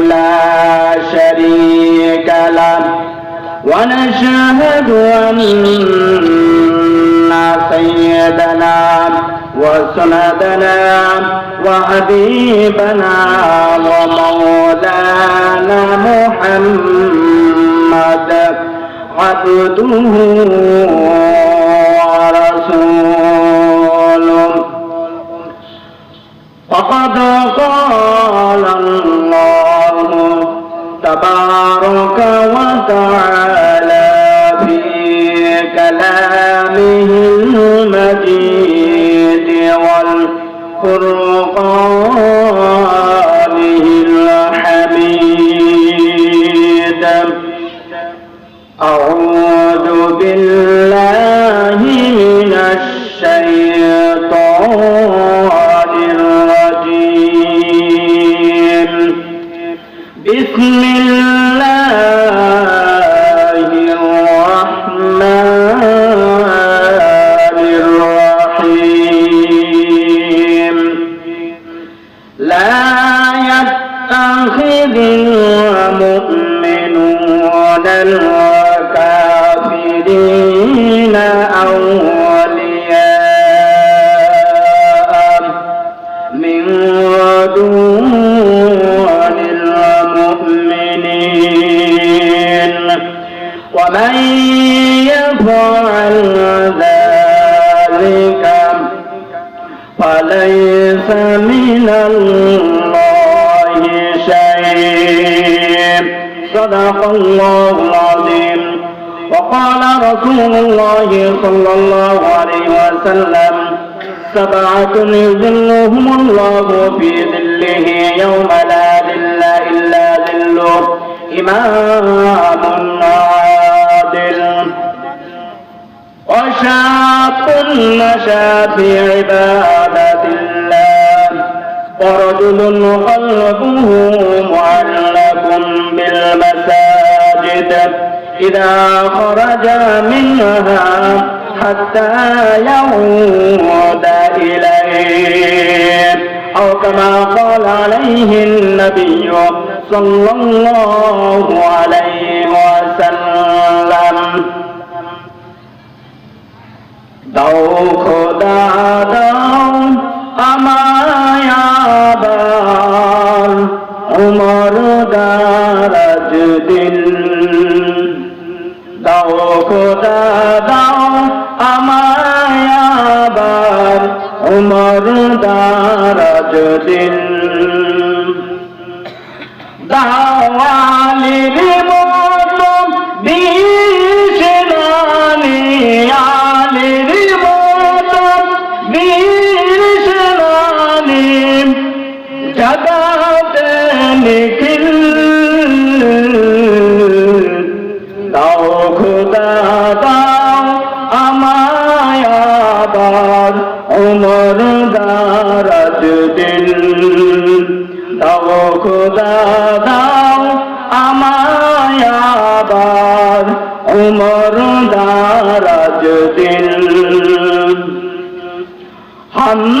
لا شريك له ونشهد أن سيدنا وسندنا وحبيبنا ومولانا محمد عبده وتعالى في كلامه المجيد والفرقانه الحميد. أعوذ بالله من الشيطان المؤمنون صدق الله العظيم وقال رسول الله صلى الله عليه وسلم سبعة يذلهم الله في ظله يوم لا ظل إلا ظله إمام عادل وشاب نشا في عبادة الله ورجل قلبه لهم بالمساجد إذا خرج منها حتى يعود إليه أو كما قال عليه النبي صلى الله عليه وسلم دعو خدا أما يا উমর দারাজ দিন দাও খোদা দাও আমায় উমর দারাজ দিল দাওয়ালির দাও খোদা দাও আমায় আবার। উমর দারাজ দিন হামজাকে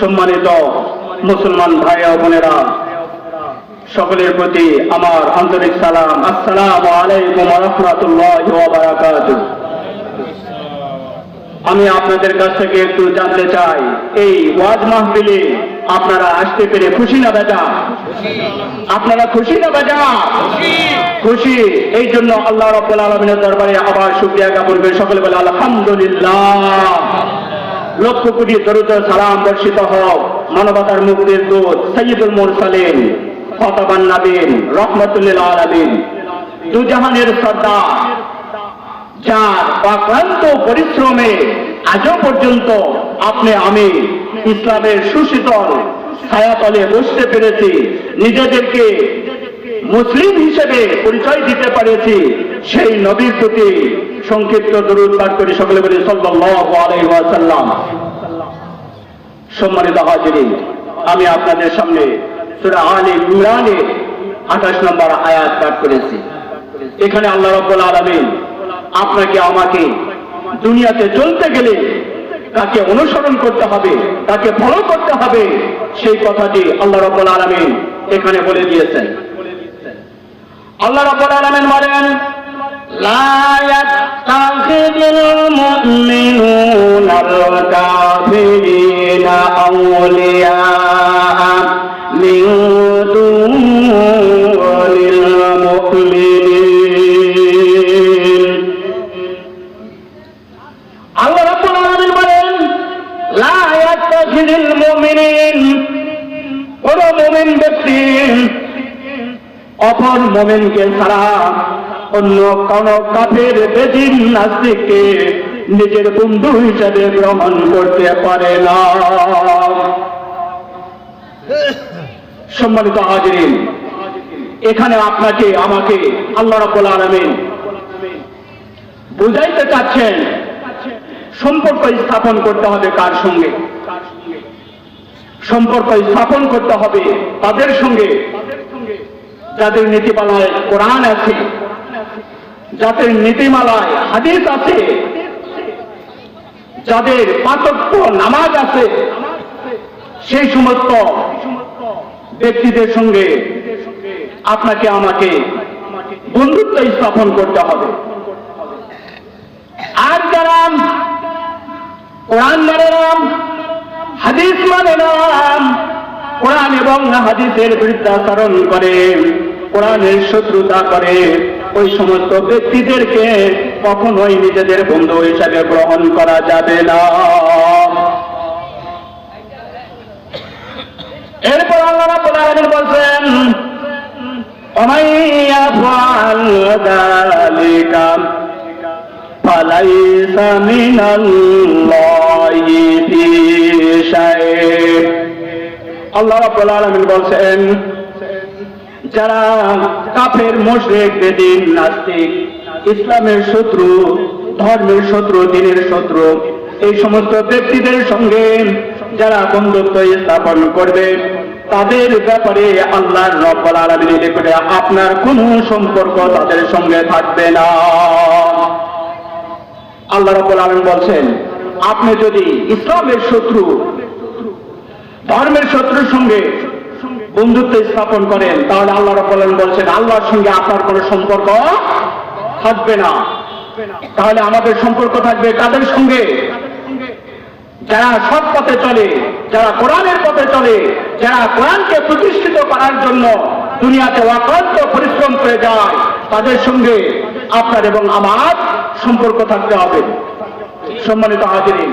সম্মানিত মুসলমান ভাই বোনেরা, সকলের প্রতি আমার আন্তরিক সালাম। আসসালামু আলাইকুম রহমতুল্লাহ আমি আপনাদের কাছ থেকে একটু জানতে চাই, এই ওয়াজ মাহফিলে আপনারা আসতে পেরে খুশি না বেজা? আপনারা খুশি না বেজা? খুশি। এই জন্য আল্লাহ রব্বুল আলমিনের দরবারে আবার শুক্রিয়া জ্ঞাপন করে। সকলে বলে আলহামদুলিল্লাহ। লক্ষ কোটি দরুদ সালাম বর্ষিত হোক। মানবতার মুক্তির দূত সৈয়দুল মুরসালিন ফতাবান নাবিন, রহমতুল্লিল আলামিন। দুজাহানের সর্দার, যার অক্লান্ত পরিশ্রমে আজও পর্যন্ত আপনি আমি ইসলামের সুশীতল ছায়াতলে বসতে পেরেছি, নিজেদেরকে মুসলিম হিসেবে পরিচয় দিতে পেরেছি, সেই নবীর প্রতি সংক্ষিপ্ত দরুদ পাঠ করে সকলে বলি ওয়াসাল্লাম। সম্মানিত হাজিরিন, আমি আপনাদের সামনে 28 নম্বর আয়াত পাঠ করেছি। এখানে আল্লাহ রাব্বুল আলামিন আপনাকে, আমাকে দুনিয়াতে চলতে গেলে তাকে অনুসরণ করতে হবে তাকে ফলো করতে হবে, সেই কথাটি আল্লাহ রাব্বুল আলামিন এখানে বলে দিয়েছেন। আল্লাহ রাব্বুল আলামিন বলেন يتخذ المؤمنون الكافرين أولياء من دون المؤمنين আল্লাহ রাব্বুল আলামিন বলেন লা ইয়াত্তাখিযুল মুমিনিন কোন মুমিন ব্যক্তি অপর মোমেনকে ছাড়া অন্য কোন কাফের বেদিন নাস্তিককে নিজের বন্ধু হিসাবে গ্রহণ করতে পারে না। সম্মানিত হাজিরিন, এখানে আপনাকে, আমাকে আল্লাহ রাব্বুল আলামিন বুঝাইতে চাচ্ছেন, সম্পর্ক স্থাপন করতে হবে কার সঙ্গে? সম্পর্ক স্থাপন করতে হবে তাদের সঙ্গে। যাদের নীতিমালায় কোরআন আছে যাদের নীতিমালায় হাদিস আছে, যাদের পাতক্য নামাজ আছে, সেই সমস্ত ব্যক্তিদের সঙ্গে আপনাকে, আমাকে বন্ধুত্ব স্থাপন করতে হবে। আর যারা কোরআন মানে নাম হাদিস মানে নাম কোরআন এবং হাদিসের বৃদ্ধাচরণ করে, কোরআনের শত্রুতা করে ওই সমস্ত ব্যক্তিদেরকে কখনোই নিজেদের বন্ধু হিসাবে গ্রহণ করা যাবে না। এরপর আল্লাহ রাব্বুল বলছেন আল্লাহ বলছেন যারা কাফের, মুশরিক, বেদিন, নাস্তিক, ইসলামের শত্রু, ধর্মের শত্রু, দিনের শত্রু, এই সমস্ত ব্যক্তিদের সঙ্গে যারা বন্ধুত্ব স্থাপন করবে, তাদের ব্যাপারে আল্লাহর রব্বুল আলামিন করে আপনার কোনো সম্পর্ক তাদের সঙ্গে থাকবে না। আল্লাহ রাব্বুল আলম বলছেন, আপনি যদি ইসলামের শত্রু, ধর্মের শত্রুর সঙ্গে বন্ধুত্ব স্থাপন করেন, তাহলে আল্লাহ রাব্বুল বলছেন, আল্লাহর সঙ্গে আপনার কোনো সম্পর্ক থাকবে না। তাহলে আমাদের সম্পর্ক থাকবে কাদের সঙ্গে? যারা সৎ পথে চলে, যারা কোরআনের পথে চলে, যারা কোরআনকে প্রতিষ্ঠিত করার জন্য দুনিয়াতে অক্লান্ত পরিশ্রম করে যায়, তাদের সঙ্গে আপনার এবং আমার সম্পর্ক থাকতে হবে। সম্মানিত হাজিরিন